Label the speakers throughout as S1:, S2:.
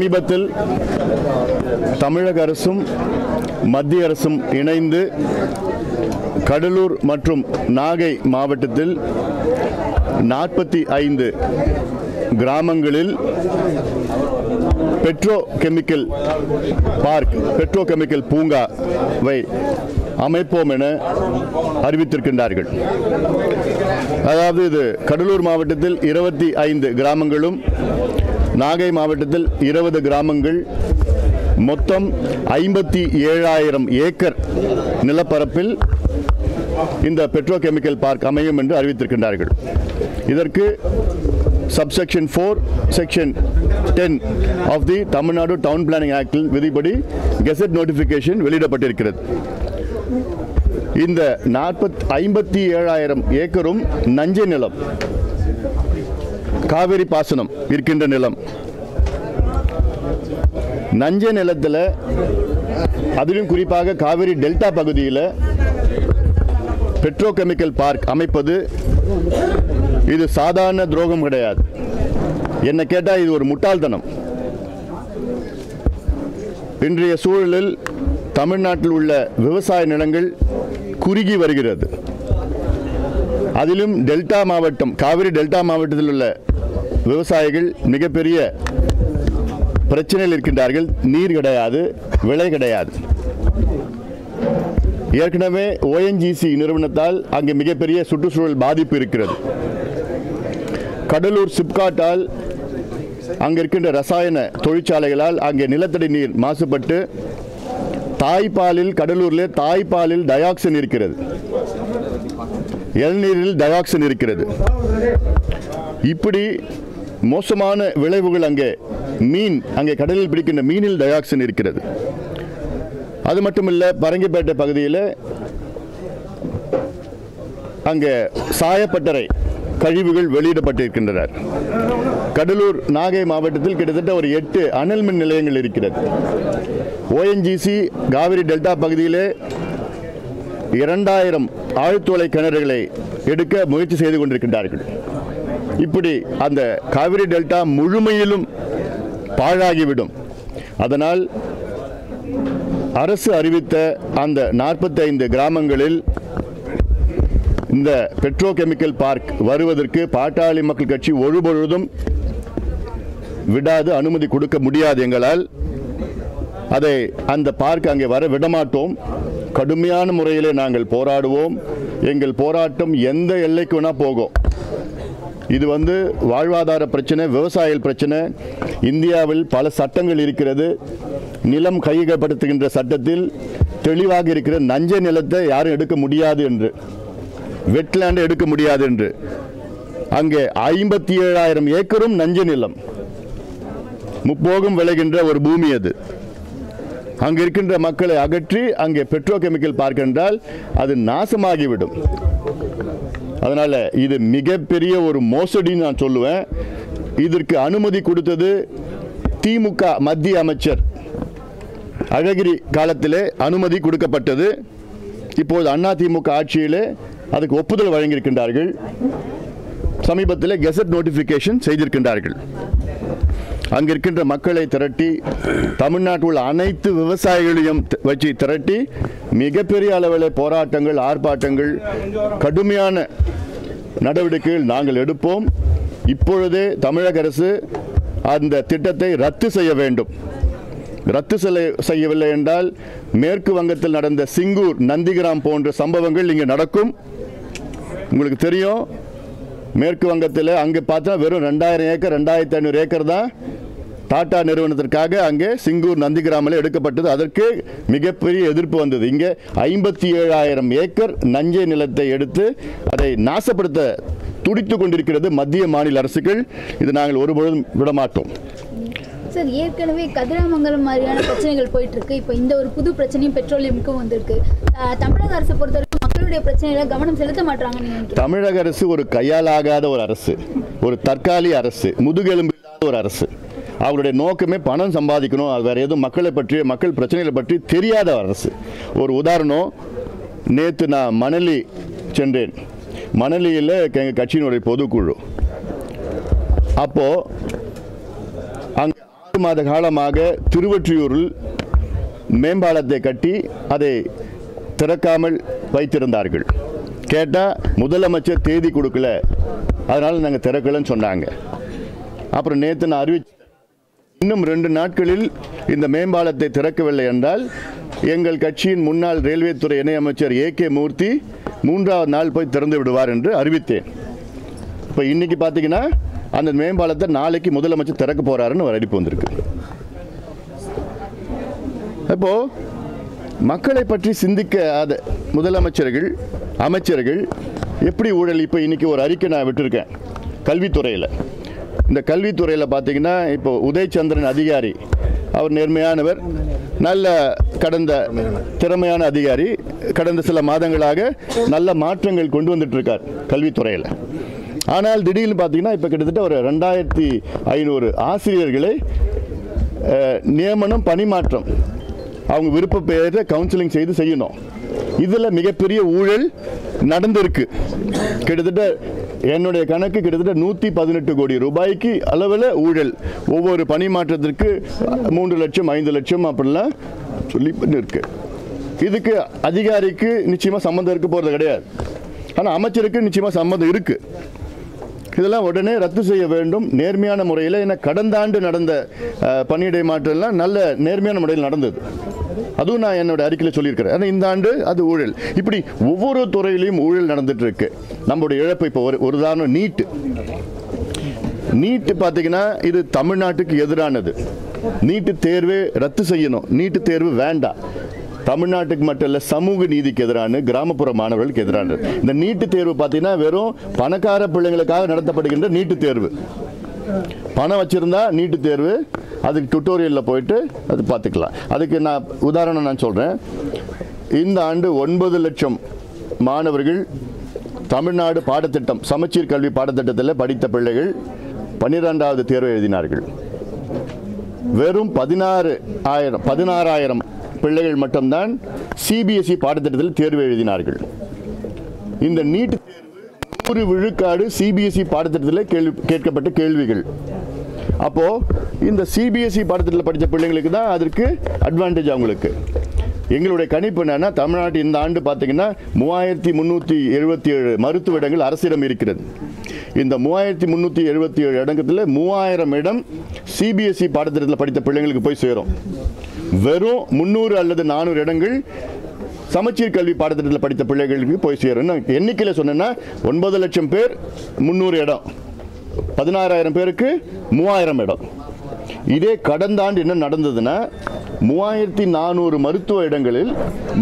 S1: சமீபத்தில் தமிழக அரசும் மத்திய அரசும் இணைந்து கடலூர் மற்றும் நாகை மாவட்டத்தில் நாற்பத்தி ஐந்து கிராமங்களில் petro chemical park petro chemical பூங்காவை அமைப்போம் என அறிவித்திருக்கின்றார்கள். அதாவது இது கடலூர் மாவட்டத்தில் இருபத்தி ஐந்து கிராமங்களும் நாகை மாவட்டத்தில் இருபது கிராமங்கள் மொத்தம் ஐம்பத்தி ஏழாயிரம் ஏக்கர் நிலப்பரப்பில் இந்த பெட்ரோ கெமிக்கல் பார்க் அமையும் என்று அறிவித்திருக்கின்றார்கள். இதற்கு subsection four section ten of the Tamil Nadu town planning ஆக்டில் விதிப்படி கெசட் நோட்டிஃபிகேஷன் வெளியிடப்பட்டிருக்கிறது. இந்த நாற்பத் ஐம்பத்தி ஏழாயிரம் ஏக்கரும் நஞ்சை நிலம் காவிரி பாசனம் இருக்கின்ற நிலம். நஞ்சை நிலத்தில் அதிலும் குறிப்பாக காவிரி டெல்டா பகுதியில் பெட்ரோ கெமிக்கல் பார்க் அமைப்பது இது சாதாரண துரோகம் கிடையாது. என்னை கேட்டால் இது ஒரு முட்டாள்தனம். இன்றைய சூழலில் தமிழ்நாட்டில் உள்ள விவசாய நிலங்கள் குறுகி வருகிறது. அதிலும் டெல்டா மாவட்டம் காவிரி டெல்டா மாவட்டத்தில் உள்ள விவசாயிகள் மிகப்பெரிய பிரச்சனையில் இருக்கின்றார்கள். நீர் கிடையாது விலை கிடையாது. ஏற்கனவே ஓஎன்ஜிசி நிறுவனத்தால் அங்கே மிகப்பெரிய சுற்றுச்சூழல் பாதிப்பு இருக்கிறது. கடலூர் சிப்காட்டால் அங்கே இருக்கின்ற ரசாயன தொழிற்சாலைகளால் அங்கே நிலத்தடி நீர் மாசுபட்டு தாய்ப்பாலில் கடலூரில் தாய்ப்பாலில் டயாக்சின் இருக்கிறது. இளநீரில் டயாக்சின் இருக்கிறது. இப்படி மோசமான விளைவுகள் அங்கே மீன் அங்கே கடலில் பிடிக்கின்ற மீனில் டயாக்சின் இருக்கிறது. அது மட்டுமில்ல பரங்கிப்பேட்டை பகுதியில் அங்கே சாயப்பட்டறை கழிவுகள் வெளியிடப்பட்டிருக்கின்றன கடலூர் நாகை மாவட்டத்தில் கிட்டத்தட்ட ஒரு எட்டு அனல் மின் நிலையங்கள் இருக்கிறது. ஓஎன்ஜிசி காவிரி டெல்டா பகுதியிலே இரண்டாயிரம் ஆழ்துளை கிணறுகளை எடுக்க முயற்சி செய்து கொண்டிருக்கின்றார்கள். இப்படி அந்த காவிரி டெல்டா முழுமையிலும் பாழாகிவிடும். அதனால் அரசு அறிவித்த அந்த நாற்பத்தைந்து கிராமங்களில் இந்த பெட்ரோ கெமிக்கல் பார்க் வருவதற்கு பாட்டாளி மக்கள் கட்சி ஒருபொழுதும் விடாது அனுமதி கொடுக்க முடியாது எங்களால். அதை அந்த பார்க் அங்கே வர விடமாட்டோம். கடுமையான முறையிலே நாங்கள் போராடுவோம். எங்கள் போராட்டம் எந்த எல்லைக்கு வேணால் போகும். இது வந்து வாழ்வாதார பிரச்சனை விவசாய பிரச்சனை. இந்தியாவில் பல சட்டங்கள் இருக்கிறது. நிலம் கையகப்படுத்துகின்ற சட்டத்தில் தெளிவாக இருக்கிற நஞ்ச நிலத்தை யாரும் எடுக்க முடியாது என்று வெட்லேண்டை எடுக்க முடியாது என்று. அங்கே ஐம்பத்தி ஏழாயிரம் ஏக்கரும் நஞ்ச நிலம். முப்போகம் விளைகின்ற ஒரு பூமி அது. அங்கே இருக்கின்ற மக்களை அகற்றி அங்கே பெட்ரோ கெமிக்கல் பார்க்கின்றால் அது நாசமாகிவிடும். அதனால் இது மிகப்பெரிய ஒரு மோசடின்னு நான் சொல்லுவேன். இதற்கு அனுமதி கொடுத்தது திமுக மத்திய அமைச்சர். அழகிரி காலத்திலே அனுமதி கொடுக்கப்பட்டது. இப்போது அண்ணா திமுக ஆட்சியிலே அதுக்கு ஒப்புதல் வழங்கியிருக்கின்றார்கள். சமீபத்தில் கெசட் நோட்டிஃபிகேஷன் செய்திருக்கின்றார்கள். அங்கிருக்கின்ற மக்களை திரட்டி தமிழ்நாட்டில் உள்ள அனைத்து விவசாயிகளையும் வச்சு திரட்டி மிகப்பெரிய அளவில் போராட்டங்கள் ஆர்ப்பாட்டங்கள் கடுமையான நடவடிக்கைகள் நாங்கள் எடுப்போம். இப்பொழுதே தமிழக அரசு அந்த திட்டத்தை ரத்து செய்ய வேண்டும். ரத்து செய்ய- செய்யவில்லை என்றால் மேற்கு வங்கத்தில் நடந்த சிங்கூர் நந்திகிராம் போன்ற சம்பவங்கள் இங்கே நடக்கும். உங்களுக்கு தெரியும் மேற்கு வங்கத்தில் அங்கே பார்த்தா வெறும் ரெண்டாயிரம் ஏக்கர் ரெண்டாயிரத்தி ஐநூறு ஏக்கர் தான் டாடா நிறுவனத்திற்காக அங்கே சிங்கூர் நந்திகிராமில் எடுக்கப்பட்டது. அதற்கு மிகப்பெரிய எதிர்ப்பு வந்தது. இங்கே ஐம்பத்தி ஏழாயிரம் ஏக்கர் நஞ்சை நிலத்தை எடுத்து அதை நாசப்படுத்த துடித்து கொண்டிருக்கிறது மத்திய மாநில அரசுகள். இது நாங்கள் ஒருபொழுதும் விடமாட்டோம்.
S2: சார் ஏற்கனவே கதிராமங்கலம் மாதிரியான பிரச்சனைகள் போயிட்டு இருக்கு இப்போ இந்த ஒரு புது பிரச்சனையும் பெட்ரோலியமுக்கும் வந்திருக்கு. தமிழக அரசை பொறுத்தவரைக்கும் மக்களுடைய பிரச்சனைகளை கவனம் செலுத்த மாட்டாங்கன்னு
S1: தமிழக அரசு ஒரு கையாலாகாத ஒரு அரசு. ஒரு தற்காலிக அரசு. முதுகெலும்பு இல்லாத ஒரு அரசு. அவருடைய நோக்கமே பணம் சம்பாதிக்கணும். அது வேறு எதுவும் மக்களை பற்றி மக்கள் பிரச்சனைகளை பற்றி தெரியாத அரசு. ஒரு உதாரணம் நேற்று நான் மணலி சென்றேன். மணலியில் எங்கள் கட்சியினுடைய பொதுக்குழு. அப்போது அங்கே மாத காலமாக திருவொற்றியூரில் மேம்பாலத்தை கட்டி அதை திறக்காமல் வைத்திருந்தார்கள். கேட்டால் முதலமைச்சர் தேதி கொடுக்கல. அதனால் நாங்கள் திறக்கலன்னு சொன்னாங்க. அப்புறம் நேற்று நான் அறிவிச்சு இன்னும் ரெண்டு நாட்களில் இந்த மேம்பாலத்தை திறக்கவில்லை என்றால் எங்கள் கட்சியின் முன்னாள் ரயில்வே துறை இணையமைச்சர் ஏ கே மூர்த்தி மூன்றாவது நாள் போய் திறந்து விடுவார் என்று அறிவித்தேன். இப்போ இன்னைக்கு பார்த்தீங்கன்னா அந்த மேம்பாலத்தை நாளைக்கு முதலமைச்சர் திறக்க போறாருன்னு ஒரு அறிவிப்பு வந்திருக்கு. இப்போ மக்களை பற்றி சிந்திக்காத முதலமைச்சர்கள் அமைச்சர்கள் எப்படி ஊழல் இப்போ இன்றைக்கி ஒரு அறிக்கை நான் விட்டுருக்கேன். கல்வித்துறையில். இந்த கல்வித்துறையில் பார்த்தீங்கன்னா இப்போ உதயச்சந்திரன் அதிகாரி அவர் நேர்மையானவர் நல்ல கடந்த திறமையான அதிகாரி கடந்த சில மாதங்களாக நல்ல மாற்றங்கள் கொண்டு வந்துட்டு இருக்கார் கல்வித்துறையில். ஆனால் திடீர்னு பார்த்தீங்கன்னா இப்போ கிட்டத்தட்ட ஒரு ரெண்டாயிரத்தி ஐநூறு ஆசிரியர்களை நியமனம் பணிமாற்றம் அவங்க விருப்ப பெயரை கவுன்சிலிங் செய்து செய்யணும். இதில் மிகப்பெரிய ஊழல் நடந்திருக்கு. கிட்டத்தட்ட என்னுடைய கணக்கு கிட்டத்தட்ட நூற்றி பதினெட்டு கோடி ரூபாய்க்கு அளவில் ஊழல். ஒவ்வொரு பணிமாற்றத்திற்கு மூன்று லட்சம் ஐந்து லட்சம் அப்படிலாம் சொல்லி இருக்கு இதுக்கு அதிகாரிக்கு நிச்சயமாக சம்மந்தம் இருக்க போகிறது கிடையாது. ஆனால் அமைச்சருக்கு நிச்சயமாக சம்மந்தம் இருக்குது இதெல்லாம் உடனே ரத்து செய்ய வேண்டும். நேர்மையான முறையில் ஏன்னா கடந்த ஆண்டு நடந்த பணியிடை மாற்றம்லாம் நல்ல நேர்மையான முறையில் நடந்தது. அதுவும் நான் என்னோட அறிக்கையில் சொல்லியிருக்கிறேன். ஆனால் இந்த ஆண்டு அது ஊழல். இப்படி ஒவ்வொரு துறையிலையும் ஊழல் நடந்துட்டு இருக்கு நம்மளுடைய இழப்பு இப்போ ஒரு ஒரு உதாரணம் நீட்டு. நீட்டு பார்த்தீங்கன்னா இது தமிழ்நாட்டுக்கு எதிரானது. நீட்டு தேர்வு ரத்து செய்யணும். நீட்டு தேர்வு வேண்டாம். தமிழ்நாட்டுக்கு மட்டும் இல்லை சமூக நீதிக்கு எதிரான கிராமப்புற மாணவர்களுக்கு எதிரானது. இந்த நீட்டு தேர்வு பார்த்தீங்கன்னா வெறும் பணக்கார பிள்ளைங்களுக்காக நடத்தப்படுகின்ற நீட்டு தேர்வு. பணம் வச்சிருந்தா நீட்டு தேர்வு அதுக்கு டுட்டோரியலில் போயிட்டு அது பார்த்துக்கலாம் அதுக்கு நான் உதாரணம் நான் சொல்கிறேன் இந்த ஆண்டு ஒன்பது லட்சம் மாணவர்கள் தமிழ்நாடு பாடத்திட்டம் சமச்சீர் கல்வி பாடத்திட்டத்தில் படித்த பிள்ளைகள் பன்னிரெண்டாவது தேர்வு எழுதினார்கள். வெறும் பதினாறு ஆயிரம் பதினாறாயிரம் பிள்ளைகள் மட்டும்தான் சிபிஎஸ்இ பாடத்திட்டத்தில் தேர்வு எழுதினார்கள். இந்த நீட் தேர்வு நூறு விழுக்காடு சிபிஎஸ்இ பாடத்திட்டத்தில் கேள்வி கேட்கப்பட்ட கேள்விகள். அப்போது இந்த சிபிஎஸ்இ பாடத்திட்டத்தில் படித்த பிள்ளைங்களுக்கு தான் அதற்கு அட்வான்டேஜ் அவங்களுக்கு. எங்களுடைய கணிப்பு என்னென்னா தமிழ்நாட்டு இந்த ஆண்டு பார்த்தீங்கன்னா மூவாயிரத்தி முந்நூற்றி எழுபத்தி ஏழு மருத்துவ இடங்கள் அரசிடம் இருக்கிறது. இந்த மூவாயிரத்தி முந்நூற்றி எழுபத்தி ஏழு இடங்கத்தில் மூவாயிரம் இடம் சிபிஎஸ்இ பாடத்திட்டத்தில் படித்த பிள்ளைங்களுக்கு போய் சேரும். வெறும் முந்நூறு அல்லது நானூறு இடங்கள் சமச்சீர் கல்வி பாடத்திட்டத்தில் படித்த பிள்ளைகளுக்கு போய் சேரும். எண்ணிக்கையில் சொன்னேன்னா ஒன்பது லட்சம் பேர் முந்நூறு இடம். பதினாறாயிரம் பேருக்கு மூவாயிரம் இடம். இதே கடந்த ஆண்டு என்ன நடந்ததுன்னா மூவாயிரத்தி நானூறு மருத்துவ இடங்களில்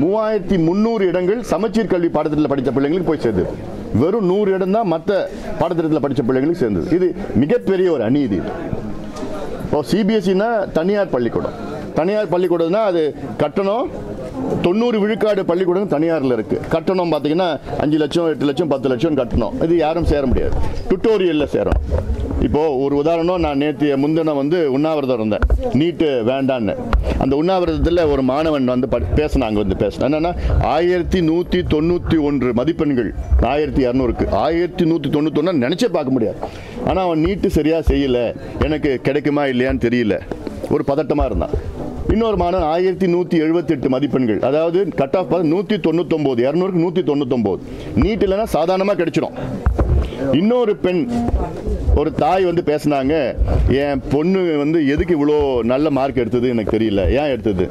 S1: மூவாயிரத்தி முந்நூறு இடங்கள் சமச்சீர் கல்வி பாடத்திட்டத்தில் படித்த பிள்ளைங்களுக்கு போய் சேர்ந்தது வெறும் நூறு இடம் தான் மற்ற பாடத்திட்டத்தில் படித்த பிள்ளைங்களுக்கு சேர்ந்தது. இது மிகப்பெரிய ஒரு அநீதி. இப்போ சிபிஎஸ்சின்னா தனியார் பள்ளிக்கூடம். தனியார் பள்ளிக்கூடம்னா அது கட்டணம் தொண்ணூறு விழுக்காடு பள்ளிக்கூடம் தனியாரில் இருக்குது கட்டணம் பார்த்தீங்கன்னா அஞ்சு லட்சம் எட்டு லட்சம் பத்து லட்சம் கட்டணம். இது யாரும் சேர முடியாது. டுட்டோரியலில் சேரும் இப்போது ஒரு உதாரணம் நான் நேற்று முந்தினம் வந்து உண்ணாவிரதம் இருந்தேன். நீட்டு வேண்டான்னு. அந்த உண்ணாவிரதத்தில் ஒரு மாணவன் வந்து ப பேசினாங்க வந்து பேசினேன். என்னென்னா ஆயிரத்தி நூற்றி தொண்ணூற்றி ஒன்று மதிப்பெண்கள் ஆயிரத்தி இரநூறுக்கு ஆயிரத்தி நூற்றி தொண்ணூத்தொன்று நினச்சே பார்க்க முடியாது. ஆனால் அவன் நீட்டு சரியாக செய்யலை. எனக்கு கிடைக்குமா இல்லையான்னு தெரியல. ஒரு பதட்டமாக இருந்தான். இன்னொரு மாணவன் ஆயிரத்தி நூற்றி எழுபத்தெட்டு மதிப்பெண்கள். அதாவது கட் ஆஃப் நூற்றி தொண்ணூத்தொம்போது இரநூறுக்கு நூற்றி தொண்ணூத்தொம்போது. நீட் இல்லைன்னா சாதாரணமாக கிடைச்சிடும் இன்னொரு பெண் ஒரு தாய் வந்து பேசினாங்க என் பொண்ணு வந்து எதுக்கு இவ்வளோ நல்ல மார்க் எடுத்தது? எனக்கு தெரியல. ஏன் எடுத்தது?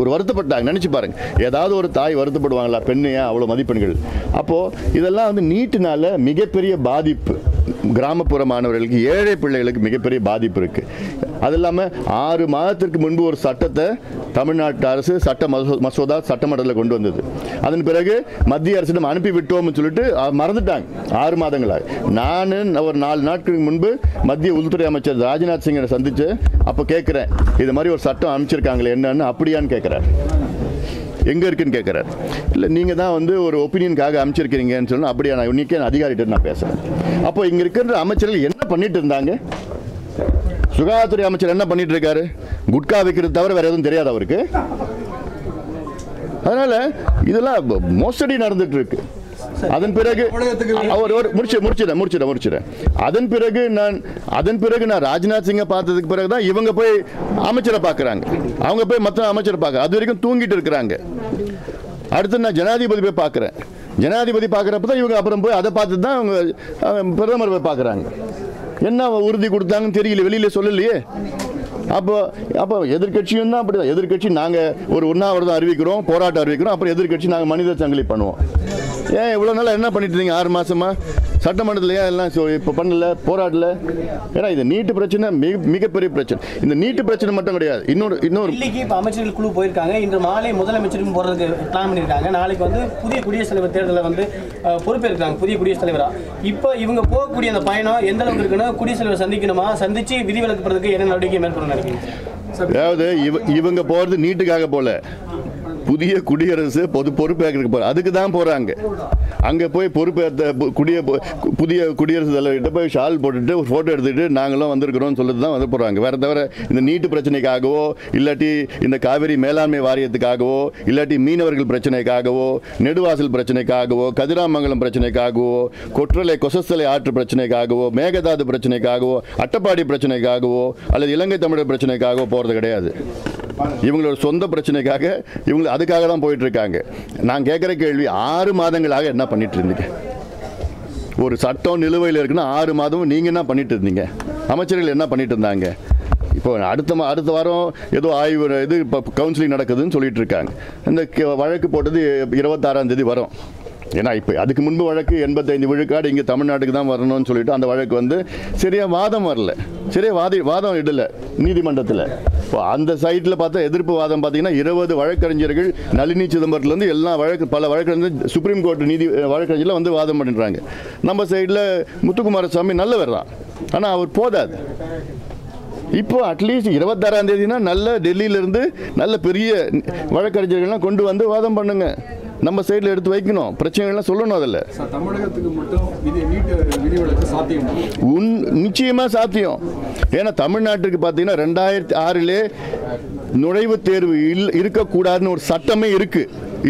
S1: ஒரு வருத்தப்பட்டாங்க. நினச்சி பாருங்க. ஏதாவது ஒரு தாய் வருத்தப்படுவாங்களா? பெண்ணு ஏன் அவ்வளோ மதிப்பெண்கள்? அப்போது இதெல்லாம் வந்து நீட்டினால மிகப்பெரிய பாதிப்பு. கிராமப்புற மாணவர்களுக்கு ஏழை பிள்ளைகளுக்கு மிகப்பெரிய பாதிப்பு இருக்கு. அது இல்லாமல் ஆறு மாதத்திற்கு முன்பு ஒரு சட்டத்தை தமிழ்நாட்டு அரசு சட்ட மசோ- மசோதா சட்டமன்றத்தில் கொண்டு வந்தது. அதன் பிறகு மத்திய அரசிடம் அனுப்பி விட்டோம்னு சொல்லிட்டு மறந்துட்டாங்க. ஆறு மாதங்களாக. நான் ஒரு நாலு நாட்களுக்கு முன்பு மத்திய உள்துறை அமைச்சர் ராஜ்நாத் சிங்கை சந்திச்சு அப்போ கேட்குறேன் இது மாதிரி ஒரு சட்டம் அனுப்பிச்சிருக்காங்களே என்னன்னு அப்படியான்னு கேட்குறேன் எங்கே இருக்குன்னு கேட்குறாரு இல்லை நீங்கள் தான் வந்து ஒரு ஒப்பீனியனுக்காக அமைச்சிருக்கிறீங்கன்னு சொன்னால் அப்படியா நான் இன்றைக்கே அதிகாரிகிட்ட நான் பேசுகிறேன் அப்போ இங்கே இருக்கிற அமைச்சர்கள் என்ன பண்ணிட்டு இருந்தாங்க? சுகாதாரத்துறை அமைச்சர் என்ன பண்ணிட்டு இருக்காரு? குட்கா வைக்கிறது தவிர வேறு எதுவும் தெரியாது அவருக்கு. அதனால் இதெல்லாம் மோசடி நடந்துட்டு இருக்கு. அதன் பிறகு அவர் ஒரு முடிச்சு முடிச்சிடேன் முடிச்சிடேன் முடிச்சிடேன் அதன் பிறகு நான் அதன் பிறகு நான் ராஜ்நாத் சிங்கை பார்த்ததுக்கு பிறகு தான் இவங்க போய் அமைச்சரை பார்க்குறாங்க. அவங்க போய் மற்ற அமைச்சரை பார்க்க அது வரைக்கும் தூங்கிட்டு இருக்கிறாங்க. அடுத்து நான் ஜனாதிபதி போய் பார்க்குறேன். ஜனாதிபதி பார்க்குறப்ப தான் இவங்க அப்புறம் போய் அதை பார்த்து தான் அவங்க பிரதமர் போய் பார்க்குறாங்க. என்ன உறுதி கொடுத்தாங்கன்னு தெரியல வெளியில் சொல்லலையே. அப்போ அப்போ எதிர்க்கட்சியும் தான் அப்படி தான் எதிர்க்கட்சி நாங்கள் ஒரு உண்ணாவிரதம் அறிவிக்கிறோம் போராட்டம் அறிவிக்கிறோம் அப்புறம் எதிர்க்கட்சி நாங்கள் மனித சங்கிலி பண்ணுவோம். ஏன் இவ்வளோ நாளாக என்ன பண்ணிட்டு இருந்தீங்க? ஆறு மாசமா? சட்டமன்றத்தில் ஏன் எல்லாம் இப்போ பண்ணல போராடல. ஏன்னா இது நீட்டு பிரச்சனை மிக மிகப்பெரிய பிரச்சனை. இந்த நீட்டு பிரச்சனை மட்டும் கிடையாது. இன்னொரு இன்னொரு
S3: இப்போ அமைச்சர்கள் குழு போயிருக்காங்க. இன்று மாலை முதலமைச்சருக்கும் போறதுக்கு பிளான் பண்ணியிருக்காங்க நாளைக்கு வந்து புதிய குடியரசுத் தலைவர் தேர்தலில் வந்து பொறுப்பேற்கிறாங்க புதிய குடியரசுத் தலைவரா. இப்போ இவங்க போகக்கூடிய அந்த பயணம் எந்த அளவுக்கு இருக்குன்னா குடியரசுத் தலைவர் சந்திக்கணுமா? சந்திச்சு விதிவிலக்கு பெறதுக்கு என்ன நடவடிக்கை மேற்கொள்ள நினைக்கிறீங்க?
S1: அதாவது இவ இவங்க போகிறது நீட்டுக்காக போல. புதிய குடியரசு பொது பொறுப்பேற்க போற அதுக்கு தான் போறாங்க. அங்க போய் பொறுப்பேற்ற குடிய கு- புதிய குடியரசு தலைவர்கிட்ட போய் ஷால் போட்டுட்டு ஒரு போட்டோ எடுத்துட்டு நாங்களும் வந்திருக்கிறோம்னு சொல்லிட்டு தான் வந்து போறாங்க. வேற தவிர இந்த நீட்டு பிரச்சனைக்காகவோ இல்லாட்டி இந்த காவிரி மேலாண்மை வாரியத்துக்காகவோ இல்லாட்டி மீனவர்கள் பிரச்சனைக்காகவோ நெடுவாசல் பிரச்சனைக்காகவோ கதிராமங்கலம் பிரச்சனைக்காகவோ கொற்றலை கொசஸ்தலை ஆற்று பிரச்சனைக்காகவோ மேகதாது பிரச்சனைக்காகவோ அட்டப்பாடி பிரச்சனைக்காகவோ அல்லது இலங்கை தமிழர் பிரச்சனைக்காகவோ போறது கிடையாது. இவங்களோட சொந்த பிரச்சனைக்காக இவங்க அதுக்காக தான் போயிட்டு இருக்காங்க நான் கேட்குற கேள்வி ஆறு மாதங்களாக என்ன பண்ணிட்டு இருந்தீங்க ஒரு சட்டம் நிலுவையில் இருக்குன்னா ஆறு மாதமும் நீங்கள் என்ன பண்ணிட்டு இருந்தீங்க அமைச்சர்கள் என்ன பண்ணிட்டு இருந்தாங்க இப்போ அடுத்த மா- அடுத்த வாரம் ஏதோ ஆய்வு இது இப்போ கவுன்சிலிங் நடக்குதுன்னு சொல்லிட்டு இருக்காங்க இந்த கே- வழக்கு போட்டது இருபத்தாறாம் தேதி வரும். ஏன்னா இப்போ அதுக்கு முன்பு வழக்கு எண்பத்தைந்து விழுக்காடு இங்கே தமிழ்நாட்டுக்கு தான் வரணும்னு சொல்லிட்டு அந்த வழக்கு வந்து சரியா வாதம் வரல. சரியா வாதி வாதம் இடல நீதிமன்றத்தில். இப்போ அந்த சைட்டில் பார்த்தா எதிர்ப்பு வாதம் பார்த்தீங்கன்னா இருபது வழக்கறிஞர்கள் நளினி சிதம்பரத்துலேருந்து எல்லா வழக்கு பல வழக்கறிஞர் சுப்ரீம் கோர்ட் நீதி வழக்கறிஞர்ல வந்து வாதம் பண்ணுறாங்க நம்ம சைடில் முத்துக்குமாரசாமி நல்லவர் தான். ஆனால் அவர் போதாது. இப்போ அட்லீஸ்ட் இருபத்தாறாம் தேதினா நல்ல டெல்லியிலேருந்து நல்ல பெரிய வழக்கறிஞர்கள்லாம் கொண்டு வந்து வாதம் பண்ணுங்கள் நம்ம சைடில் எடுத்து வைக்கணும். பிரச்சனைகள்லாம் சொல்லணும் அதில்.
S4: சார் தமிழகத்துக்கு மட்டும் விதி நீட்டு விதிவிலக்கு சாத்தியம்
S1: உன் நிச்சயமாக சாத்தியம். ஏன்னா தமிழ்நாட்டுக்கு பார்த்தீங்கன்னா ரெண்டாயிரத்தி ஆறிலே நுழைவுத் தேர்வு இல் இருக்கக்கூடாதுன்னு ஒரு சட்டமே இருக்கு.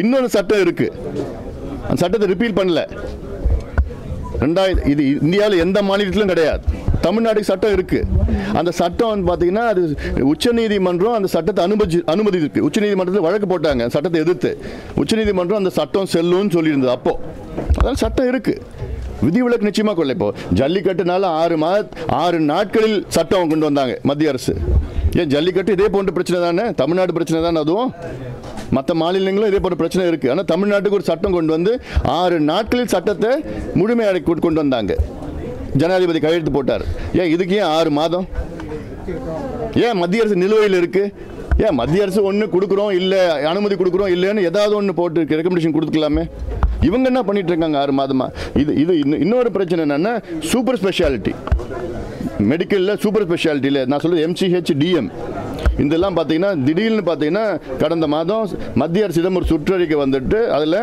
S1: இன்னொரு சட்டம் இருக்கு. அந்த சட்டத்தை ரிப்பீல் பண்ணல. ரெண்டாயிரம் இது இந்தியாவில் எந்த மாநிலத்திலும் கிடையாது. தமிழ்நாட்டுக்கு சட்டம் இருக்கு. அந்த சட்டம் வந்து பார்த்தீங்கன்னா அது உச்சநீதிமன்றம் அந்த சட்டத்தை அனுமதி அனுமதி இருக்கு உச்சநீதிமன்றத்தில் வழக்கு போட்டாங்க சட்டத்தை எதிர்த்து. உச்சநீதிமன்றம் அந்த சட்டம் செல்லும்னு சொல்லியிருந்தது அப்போ. அதனால சட்டம் இருக்கு. விதிவிலக்கு நிச்சயமாக கொள்ள இப்போ ஜல்லிக்கட்டுனால ஆறு மா ஆறு நாட்களில் சட்டம் கொண்டு வந்தாங்க மத்திய அரசு. ஏன் ஜல்லிக்கட்டு இதே போன்ற பிரச்சனை தானே? தமிழ்நாடு பிரச்சனை தானே அதுவும்? மற்ற மாநிலங்களும் இதே போன்ற பிரச்சனை இருக்குது ஆனால் தமிழ்நாட்டுக்கு ஒரு சட்டம் கொண்டு வந்து ஆறு நாட்களில் சட்டத்தை முழுமையாக கொண்டு கொண்டு வந்தாங்க. ஜனாதிபதி கையெழுத்து போட்டார். ஏன் இதுக்கு ஏன் ஆறு மாதம்? ஏன் மத்திய அரசு நிலுவையில் இருக்கு? ஏன் மத்திய அரசு ஒன்று கொடுக்குறோம் இல்லை அனுமதி கொடுக்குறோம் இல்லைன்னு ஏதாவது ஒன்று போட்டு ரெக்கமெண்டேஷன் கொடுத்துக்கலாமே? இவங்க என்ன பண்ணிட்டு இருக்காங்க ஆறு மாதமா? இது இது இன்னும் இன்னொரு பிரச்சனை என்னன்னா சூப்பர் ஸ்பெஷாலிட்டி மெடிக்கலில் சூப்பர் ஸ்பெஷாலிட்டியில் நான் சொல்றது எம்சிஹெச் டிஎம் இதெல்லாம் பார்த்தீங்கன்னா திடீர்னு பார்த்தீங்கன்னா கடந்த மாதம் மத்திய அரசிடம் ஒரு சுற்றறிக்கை வந்துட்டு அதில்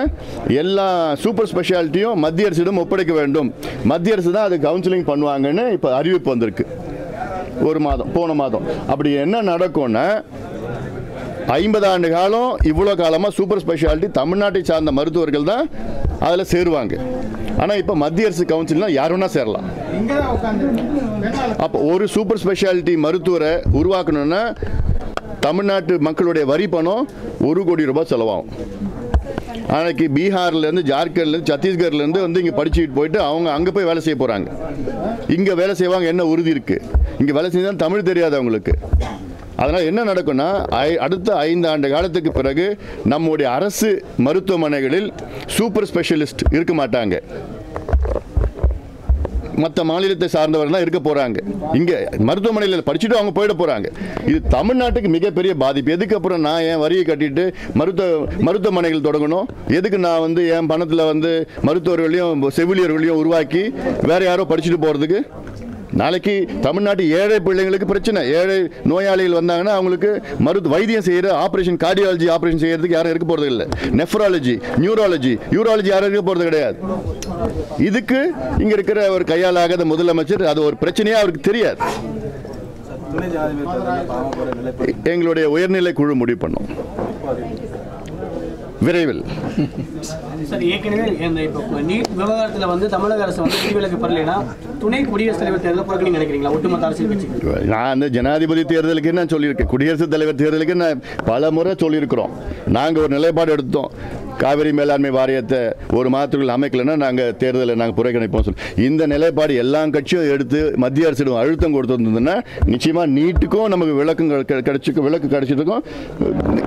S1: எல்லா சூப்பர் ஸ்பெஷாலிட்டியும் மத்திய அரசிடம் ஒப்படைக்க வேண்டும். மத்திய அரசு தான் அது கவுன்சிலிங் பண்ணுவாங்கன்னு இப்போ அறிவிப்பு வந்திருக்கு. ஒரு மாதம் போன மாதம். அப்படி என்ன நடக்கும்னா ஐம்பது ஆண்டு காலம் இவ்வளோ காலமாக சூப்பர் ஸ்பெஷாலிட்டி தமிழ்நாட்டை சார்ந்த மருத்துவர்கள் தான் அதில் சேருவாங்க. ஆனால் இப்போ மத்திய அரசு கவுன்சில்னால் யார் வேணால் சேரலாம். அப்போ ஒரு சூப்பர் ஸ்பெஷாலிட்டி மருத்துவரை உருவாக்கணும்னா தமிழ்நாட்டு மக்களுடைய வரி பணம் ஒரு கோடி ரூபாய் செலவாகும். அன்னைக்கு பீகார்லேருந்து ஜார்க்கண்ட்லேருந்து சத்தீஸ்கர்லேருந்து வந்து இங்கே படிச்சுக்கிட்டு போயிட்டு அவங்க அங்கே போய் வேலை செய்ய போகிறாங்க இங்கே வேலை செய்வாங்க என்ன உறுதி இருக்குது இங்கே வேலை செஞ்சால் தமிழ் தெரியாது அவங்களுக்கு. அதனால் என்ன நடக்கும்னா ஐ- அடுத்த ஐந்து ஆண்டு காலத்துக்கு பிறகு நம்முடைய அரசு மருத்துவமனைகளில் சூப்பர் ஸ்பெஷலிஸ்ட் இருக்க மாட்டாங்க. மற்ற மாநிலத்தை சார்ந்தவர்கள் இருக்க போகிறாங்க இங்கே மருத்துவமனையில் படிச்சுட்டு அவங்க போயிட போகிறாங்க இது தமிழ்நாட்டுக்கு மிகப்பெரிய பாதிப்பு. எதுக்கு அப்புறம் நான் என் வரியை கட்டிட்டு மருத்துவ மருத்துவமனைகள் தொடங்கணும்? எதுக்கு நான் வந்து என் பணத்தில் வந்து மருத்துவர்களையும் செவிலியர்களையும் உருவாக்கி வேறு யாரோ படிச்சுட்டு போகிறதுக்கு நாளைக்கு தமிழ்நாட்டு ஏழை பிள்ளைங்களுக்கு பிரச்சனை. ஏழை நோயாளிகள் வந்தாங்கன்னா அவங்களுக்கு மருத்துவ வைத்தியம் செய்கிற ஆப்ரேஷன் கார்டியாலஜி ஆப்ரேஷன் செய்கிறதுக்கு யாரும் இருக்க போகிறது இல்லை நெஃப்ராலஜி நியூராலஜி யூராலஜி யாரும் இருக்க போகிறது கிடையாது. இதுக்கு இங்கே இருக்கிற ஒரு கையாலாகாத முதலமைச்சர் அது ஒரு பிரச்சனையாக அவருக்கு தெரியாது. எங்களுடைய உயர்நிலை குழு முடிவு பண்ணும். விரைவில்.
S3: சார் ஏற்கனவே இந்த இப்போ நீட் விவகாரத்தில் வந்து தமிழக அரசு வந்து விதிவிலக்கு பெறலைன்னா துணை குடியரசுத் தலைவர் தேர்தலை புறக்கணி நினைக்கிறீங்களா? ஒட்டுமொத்த அரசியல் கட்சிக்கு.
S1: நான் அந்த ஜனாதிபதி தேர்தலுக்கு நான் சொல்லியிருக்கேன் குடியரசுத் தலைவர் தேர்தலுக்கு நான் பல முறை சொல்லியிருக்கிறோம். நாங்கள் ஒரு நிலைப்பாடு எடுத்தோம். காவிரி மேலாண்மை வாரியத்தை ஒரு மாதத்துக்குள் அமைக்கலைன்னா நாங்கள் தேர்தலை நாங்கள் புறக்கணிப்போம் சொல்லி. இந்த நிலைப்பாடு எல்லா கட்சியும் எடுத்து மத்திய அரசிடம் அழுத்தம் கொடுத்துருந்ததுன்னா நிச்சயமாக நீட்டுக்கும் நமக்கு விளக்கம் கிடைச்சிக்கும் விளக்கு கிடைச்சிருக்கும்.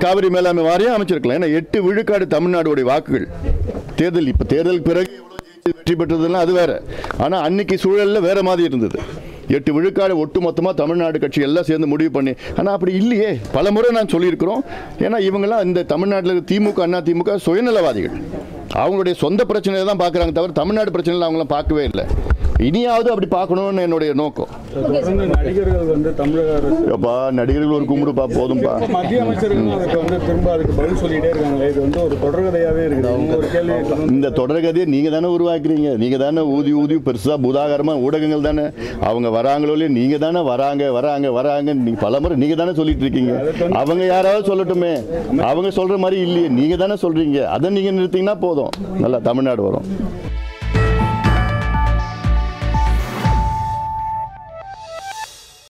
S1: காவிரி மேலாண்மை வாரியம் அமைச்சிருக்கலாம். ஏன்னா எட்டு விழுக்காடு தமிழ்நாடுடைய வாக்குகள். தேர்தல் இப்போ தேர்தலுக்கு பிறகு வெற்றி பெற்றதுன்னா அது வேற. ஆனால் அன்னைக்கு சூழலில் வேற மாதிரி இருந்தது. எட்டு விழுக்காடு ஒட்டு மொத்தமாக தமிழ்நாடு கட்சி எல்லாம் சேர்ந்து முடிவு பண்ணி ஆனால் அப்படி இல்லையே. பல முறை நான் சொல்லியிருக்கிறோம். ஏன்னா இவங்கெல்லாம் இந்த தமிழ்நாட்டில் இருக்க திமுக அண்ணா திமுக சுயநலவாதிகள். அவங்களுடைய சொந்த பிரச்சனையை தான் பார்க்குறாங்க தவிர தமிழ்நாடு பிரச்சனையில் அவங்களாம் பார்க்கவே இல்லை. இனியாவது அப்படி பார்க்கணும்னு என்னுடைய நோக்கம்.
S4: நடிகர்கள் வந்து தமிழக அரசு
S1: அப்பா நடிகர்கள் ஒரு கும்பிடுப்பா போதும்பா.
S4: மத்திய அதுக்கு வந்து திரும்ப அதுக்கு பதில் சொல்லிட்டே இருக்காங்க இது வந்து ஒரு தொடர்கதையாவே இருக்குது. அவங்க ஒரு கேள்வி.
S1: இந்த தொடர்கதையை நீங்கள் தானே உருவாக்குறீங்க. நீங்கள் தானே ஊதி ஊதி பெருசாக பூதாகரமாக ஊடகங்கள் தானே. அவங்க வராங்களோ இல்லையோ நீங்கள் தானே வராங்க வராங்க வராங்க. நீங்கள் பல முறை நீங்கள் தானே சொல்லிட்டு இருக்கீங்க. அவங்க யாராவது சொல்லட்டுமே. அவங்க சொல்கிற மாதிரி இல்லையே நீங்கள் தானே சொல்கிறீங்க அதை நீங்கள் நிறுத்திங்கன்னா போதும். நல்லா தமிழ்நாடு வரும்.